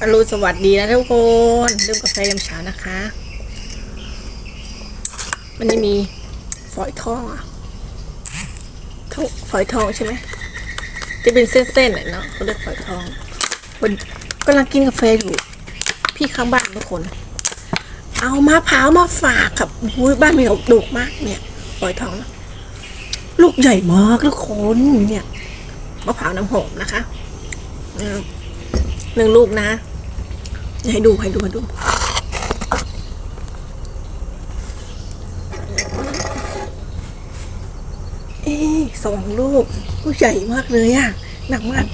อรุณสวัสดีนะทุกคนดื่มกาแฟยามเช้านะคะ มันจะมีฝอยทองอะทองฝอยทองใช่ไหมจะเป็นเส้นๆน่ะเนาะเขาเรียกฝอยทองวันกำลังกินกาแฟอยู่ พี่ข้างบ้านทุกคน เอามะพร้าวมาฝากครับอุ้ยบ้านมีเอาดุกมากเนี่ยฝอยทอง ลูกใหญ่มากทุกคนเนี่ยมะพร้าวน้ำหอมนะคะอืม หนึ่งลูกนะให้ดูให้ดูให้ดูเอ๊สองลูกก็ใหญ่มากเลยอะหนักมาก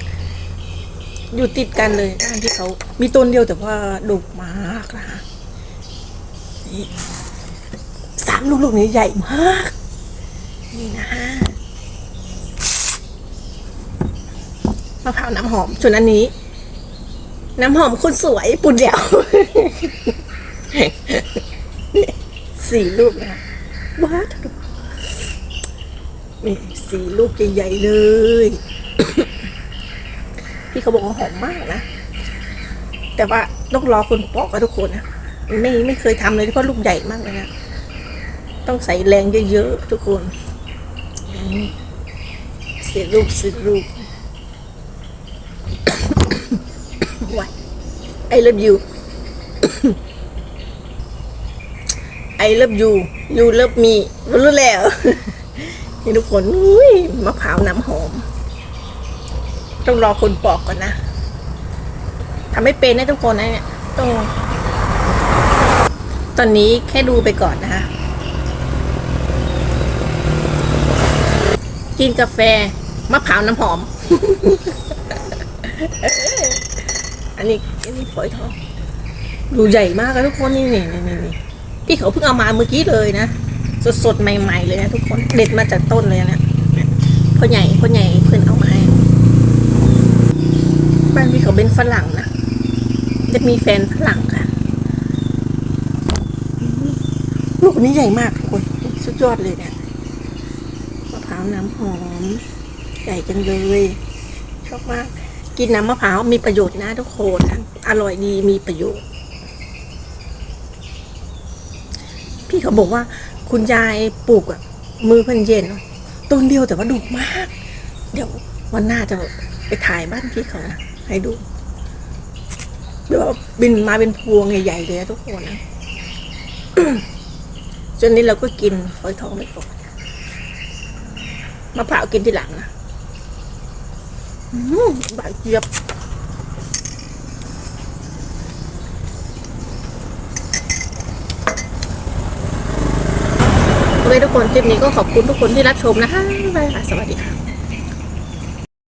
อยู่ติดกันเลยด้านที่เขามีต้นเดียวแต่ว่าดุมากนะคะนี่สามลูกลูกนี้ใหญ่มาก นี่นะฮะมะพร้าวน้ำหอมส่วนอันนี้ น้ำหอมคนสวยปุ่นเดียว สี่ลูกนะว้าวนี่สี่ลูกใหญ่ๆเลย พี่เขาบอกว่าหอมมากนะ แต่ว่าต้องรอคนปอกกับทุกคนนะ ไม่ไม่เคยทำเลยเพราะลูกใหญ่มากเลยนะ ต้องใส่แรงเยอะๆทุกคนนี่สี่ลูกสี่ลูกหว I love you I love you you love me รู้แล้ว นี่ทุกคนอุ้ยมะพร้าวน้ำหอม ต้องรอคนปอกก่อนนะทำไม่เป็นนะทุกคนนะเนี่ยต้องตอนนี้แค่ดูไปก่อนนะคะกินกาแฟมะพร้าวน้ำหอม อันนี้อันนี้ฝอยทองดูใหญ่มากเลยทุกคนนี่นี่นี่นี่พี่เขาเพิ่งเอามาเมื่อกี้เลยนะสดสดใหม่ ๆ เลยนะทุกคนเด็ดมาจากต้นเลยนะพ่อใหญ่พ่อใหญ่เพื่อนเอามาให้บ้านพี่เขาเป็นฝรั่งนะจะมีแฟนฝรั่งค่ะลูกนี้ใหญ่มากทุกคนสุดยอดเลยเนี่ยมะพร้าวน้ำหอม ใหญ่จังเลยชอบมาก กินน้ำมะพร้าวมีประโยชน์นะทุกคนนะอร่อยดีมีประโยชน์ พี่เขาบอกว่า คุณยายปลูกอะมือเพันเย็นต้นเดียวแต่ว่าดุมาก เดี๋ยววันหน้าจะไปถ่ายบ้านพี่เขานะให้ดูเดี๋ยวบินมาเป็นพวงใหญ่ๆเลยนะทุกคนนะจนนี้เราก็กินฝอยทองไปก่อนมะพร้าวกินทีหลังนะ อืมบานเจี๊ยบโอเคทุกคนคลิปนี้ก็ขอบคุณทุกคนที่รับชมนะคะบ๊ายบายค่ะสวัสดีค่ะ